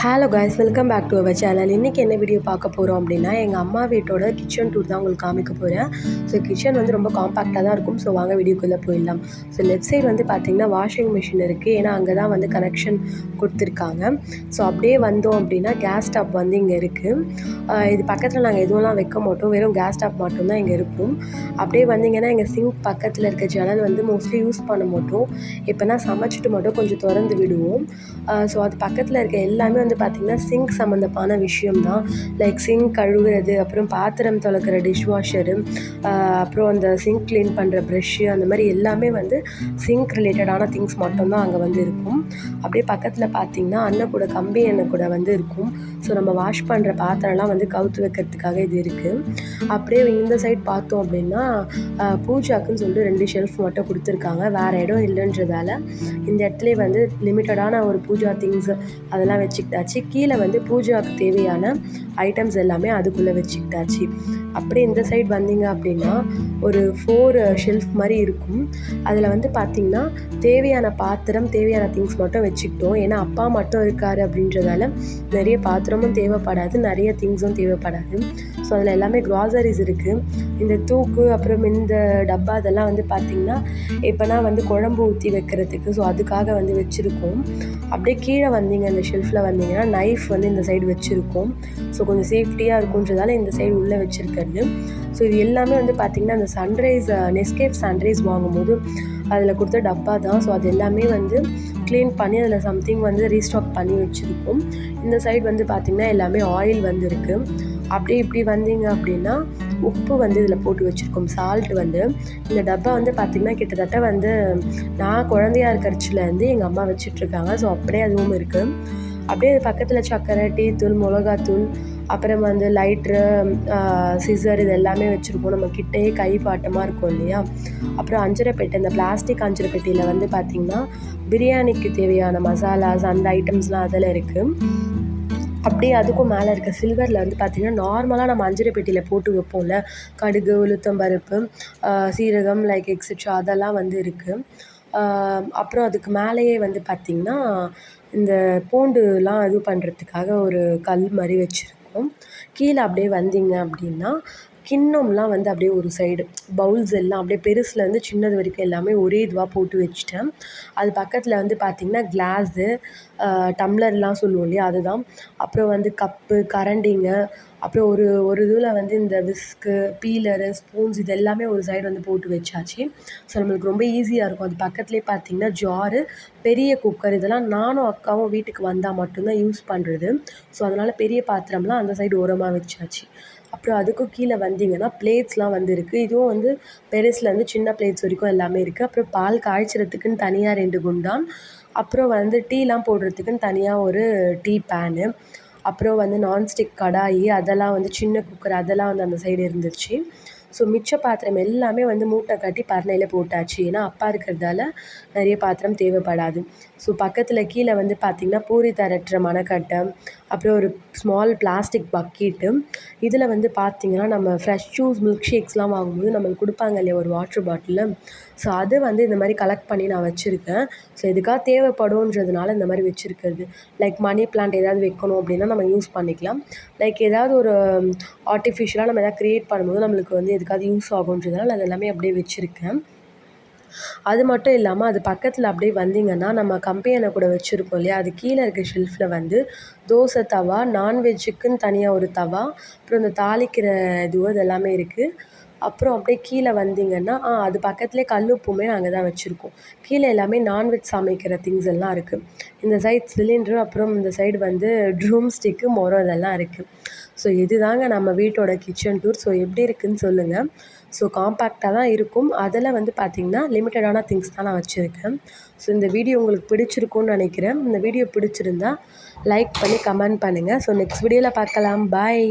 Hello guys welcome back to our channel இன்றைக்கி என்ன video பார்க்க போகிறோம் அப்படின்னா எங்கள் அம்மா வீட்டோட கிச்சன் டூர் தான் உங்களுக்கு காமிக்க போகிறேன் ஸோ கிச்சன் வந்து ரொம்ப காம்பாக்டாக தான் இருக்கும். ஸோ வாங்க வீடியோக்குள்ளே போயிடலாம். ஸோ லெஃப்ட் சைடு வந்து பார்த்திங்கன்னா வாஷிங் மிஷின் இருக்குது ஏன்னா அங்கே தான் வந்து கனெக்ஷன் கொடுத்துருக்காங்க. ஸோ அப்படியே வந்தோம் அப்படின்னா கேஸ் ஸ்டாப் வந்து இங்கே இருக்குது இது பக்கத்தில் நாங்கள் எதுவும்லாம் வைக்க மாட்டோம். வெறும் கேஸ் ஸ்டாப் மட்டும்தான் இங்கே இருக்கும். அப்படியே வந்தீங்கன்னா எங்கள் சிங்க் பக்கத்தில் இருக்க ஜன்னல் வந்து மோஸ்ட்லி யூஸ் பண்ண மாட்டோம். இப்போனா சமைச்சிட்டு மட்டும் கொஞ்சம் திறந்து விடுவோம். ஸோ அது பக்கத்தில் இருக்க எல்லாமே வந்து பார்த்திங்கன்னா சிங்க் சம்மந்தமான விஷயம் தான் லைக் சிங்க் கழுவுறது அப்புறம் பாத்திரம் துலக்கிற டிஷ் வாஷரு அப்புறம் அந்த சிங்க் க்ளீன் பண்ணுற ப்ரெஷ்ஷு அந்த மாதிரி எல்லாமே வந்து சிங்க் ரிலேட்டடான திங்ஸ் மட்டும்தான் அங்கே வந்து இருக்கும். அப்படியே பக்கத்தில் பார்த்திங்கன்னா அண்ணன் கூட கம்பி எண்ணெய் கூட வந்து இருக்கும். ஸோ நம்ம வாஷ் பண்ணுற பாத்திரம்லாம் வந்து கவுத்து வைக்கிறதுக்காக இது இருக்குது அப்படியே இந்த சைட் பார்த்தோம் அப்படின்னா பூஜாக்குன்னு சொல்லிட்டு ரெண்டு ஷெல்ஃப் மட்டும் கொடுத்துருக்காங்க. வேறு இடம் இல்லைன்றதால இந்த இடத்துல வந்து லிமிட்டடான ஒரு பூஜா திங்ஸ் அதெல்லாம் வச்சுக்கிட்டு எடுத்தாச்சு கீழே வந்து பூஜாவுக்கு தேவையான ஐட்டம்ஸ் எல்லாமே அதுக்குள்ளே வச்சுக்கிட்டாச்சு. அப்படியே இந்த சைட் வந்தீங்க அப்படின்னா ஒரு ஃபோர் ஷெல்ஃப் மாதிரி இருக்கும். அதில் வந்து பார்த்திங்கன்னா தேவையான பாத்திரம் தேவையான திங்ஸ் மட்டும் வச்சுக்கிட்டோம். ஏன்னா அப்பா மட்டும் இருக்கார் அப்படின்றதால நிறைய பாத்திரமும் தேவைப்படாது நிறைய திங்ஸும் தேவைப்படாது. ஸோ அதில் எல்லாமே க்ராசரிஸ் இருக்குது இந்த தூக்கு அப்புறம் இந்த டப்பா அதெல்லாம் வந்து பார்த்திங்கன்னா எப்போனா வந்து குழம்பு ஊற்றி வைக்கிறதுக்கு ஸோ அதுக்காக வந்து வச்சுருக்கோம். அப்படியே கீழே வந்தீங்க அந்த ஷெல்ஃபில் பார்த்தீங்கன்னா நைஃப் வந்து இந்த சைடு வச்சுருக்கோம். ஸோ கொஞ்சம் சேஃப்டியாக இருக்குன்றதால இந்த சைடு உள்ளே வச்சுருக்கிறது. ஸோ இது எல்லாமே வந்து பார்த்திங்கன்னா அந்த சன்ரைஸ் நெஸ்கேப் சன்ரைஸ் வாங்கும்போது அதில் கொடுத்த டப்பா தான். ஸோ அது எல்லாமே வந்து க்ளீன் பண்ணி அதில் சம்திங் வந்து ரீஸ்டாக் பண்ணி வச்சுருக்கோம். இந்த சைடு வந்து பார்த்திங்கன்னா எல்லாமே ஆயில் வந்து இருக்குது அப்படியே இப்படி வந்தீங்க அப்படின்னா உப்பு வந்து இதில் போட்டு வச்சுருக்கோம். சால்ட் வந்து. இந்த டப்பா வந்து பார்த்திங்கன்னா கிட்டத்தட்ட வந்து நான் குழந்தையா இருக்கிறச்சிலேருந்து எங்கள் அம்மா வச்சிட்ருக்காங்க. ஸோ அப்படியே அதுவும் இருக்குது அப்படியே பக்கத்தில் சக்கரை டீ தூள் மிளகாத்தூள் அப்புறம் வந்து லைட்ரு சிசர் இது எல்லாமே வச்சுருப்போம். நம்ம கிட்டேயே கை பாட்டமாக இருக்கும் இல்லையா? அப்புறம் அஞ்சரை பெட்டி இந்த பிளாஸ்டிக் அஞ்சரை பெட்டியில் வந்து பார்த்திங்கன்னா பிரியாணிக்கு தேவையான மசாலாஸ் அந்த ஐட்டம்ஸ்லாம் அதில் இருக்குது அப்படியே அதுக்கும் மேலே இருக்க சில்வரில் வந்து பார்த்திங்கன்னா நார்மலாக நம்ம அஞ்சரை பெட்டியில் போட்டு வைப்போம்ல. கடுகு உளுத்தம்பருப்பு சீரகம் லைக் எக்ஸட்ரா அதெல்லாம் வந்து இருக்குது அப்புறம் அதுக்கு மேலேயே வந்து பார்த்திங்கன்னா இந்த பூண்டுலாம் இது பண்ணுறதுக்காக ஒரு கல் மாதிரி வச்சுருக்கோம். கீழே அப்படியே வந்தீங்க அப்படின்னா கிண்ணம்லாம் வந்து அப்படியே ஒரு சைடு பவுல்ஸ் எல்லாம் அப்படியே பெருசுலேருந்து சின்னது வரைக்கும் எல்லாமே ஒரே இதுவாக போட்டு வச்சுட்டேன். அது பக்கத்தில் வந்து பார்த்திங்கன்னா கிளாஸு டம்ளர்லாம் சொல்லுவோம் இல்லையா அதுதான். அப்புறம் வந்து கப்பு கரண்டிங்க அப்புறம் ஒரு ஒரு இதில் வந்து இந்த விஸ்க்கு பீலரு ஸ்பூன்ஸ் இது எல்லாமே ஒரு சைடு வந்து போட்டு வச்சாச்சு. ஸோ நம்மளுக்கு ரொம்ப ஈஸியாக இருக்கும். அது பக்கத்துலேயே பார்த்திங்கன்னா ஜாரு பெரிய குக்கர் இதெல்லாம் நானும் அக்காவும் வீட்டுக்கு வந்தால் மட்டும்தான் யூஸ் பண்ணுறது ஸோ அதனால் பெரிய பாத்திரம்லாம் அந்த சைடு ஓரமாக வச்சாச்சு. அப்புறம் அதுக்கும் கீழே வந்தீங்கன்னா பிளேட்ஸ்லாம் வந்து இருக்குது இதுவும் வந்து பெருசுலேருந்து சின்ன பிளேட்ஸ் வரைக்கும் எல்லாமே இருக்குது அப்புறம் பால் காய்ச்சறதுக்குன்னு தனியாக ரெண்டு குண்டான். அப்புறம் வந்து டீலாம் போடுறதுக்குன்னு தனியாக ஒரு டீ பேனு அப்புறம் வந்து நான்ஸ்டிக் கடாயி அதெல்லாம் வந்து சின்ன குக்கர் அதெல்லாம் வந்து அந்த சைடு இருந்துச்சு ஸோ மிச்ச பாத்திரம் எல்லாமே வந்து மூட்டை கட்டி பரணையில் போட்டாச்சு. ஏன்னா அப்பா இருக்கிறதால நிறைய பாத்திரம் தேவைப்படாது. ஸோ பக்கத்தில் கீழே வந்து பார்த்திங்கன்னா பூரி தரட்டுற மணக்கட்டை அப்புறம் ஒரு ஸ்மால் பிளாஸ்டிக் பக்கெட்டு இதில் வந்து பார்த்திங்கன்னா நம்ம ஃப்ரெஷ் ஜூஸ் மில்க் ஷேக்ஸ்லாம் வாங்கும்போது நம்மளுக்கு கொடுப்பாங்க இல்லையா ஒரு வாட்ரு பாட்டிலில் ஸோ அது வந்து இந்த மாதிரி கலெக்ட் பண்ணி நான் வச்சுருக்கேன். ஸோ எதுக்காக தேவைப்படுன்றதுனால இந்த மாதிரி வச்சுருக்கிறது. லைக் மணி பிளான்ட் ஏதாவது வைக்கணும் அப்படின்னா நம்ம யூஸ் பண்ணிக்கலாம். லைக் ஏதாவது ஒரு ஆர்டிஃபிஷியலாக நம்ம எதாவது க்ரியேட் பண்ணும்போது நம்மளுக்கு வந்து எதுக்காவது யூஸ் ஆகுன்றதுனால அது எல்லாமே அப்படியே வச்சுருக்கேன். அது மட்டும் இல்லாமல் அது பக்கத்தில் அப்படியே வந்தீங்கன்னா நம்ம கம்பெனியில் கூட வச்சுருக்கோம் இல்லையா? அது கீழே இருக்க ஷெல்ஃபில் வந்து தோசை தவா நான்வெஜ்ஜுக்குன்னு தனியாக ஒரு தவா அப்புறம் இந்த தாளிக்கிற இதுவோ இது எல்லாமே இருக்குது அப்புறம் அப்படியே கீழே வந்தீங்கன்னா அது பக்கத்துலேயே கல் உப்புமே நாங்கள் தான் வச்சுருக்கோம். கீழே எல்லாமே நான்வெஜ் சமைக்கிற திங்ஸ் எல்லாம் இருக்குது இந்த சைட் சிலிண்ட்ரு அப்புறம் இந்த சைடு வந்து ட்ரூம் ஸ்டிக்கு மொரம் இதெல்லாம் இருக்குது ஸோ இதுதாங்க நம்ம வீட்டோட கிச்சன் டூர் ஸோ எப்படி இருக்குதுன்னு சொல்லுங்கள் ஸோ காம்பேக்டாக தான் இருக்கும். அதில் வந்து பார்த்திங்கன்னா லிமிட்டடான திங்ஸ் தான் நான் வச்சுருக்கேன். ஸோ இந்த வீடியோ உங்களுக்கு பிடிச்சிருக்கும்னு நினைக்கிறேன். இந்த வீடியோ பிடிச்சிருந்தா லைக் பண்ணி கமெண்ட் பண்ணுங்கள் ஸோ நெக்ஸ்ட் வீடியோவில் பார்க்கலாம். பாய்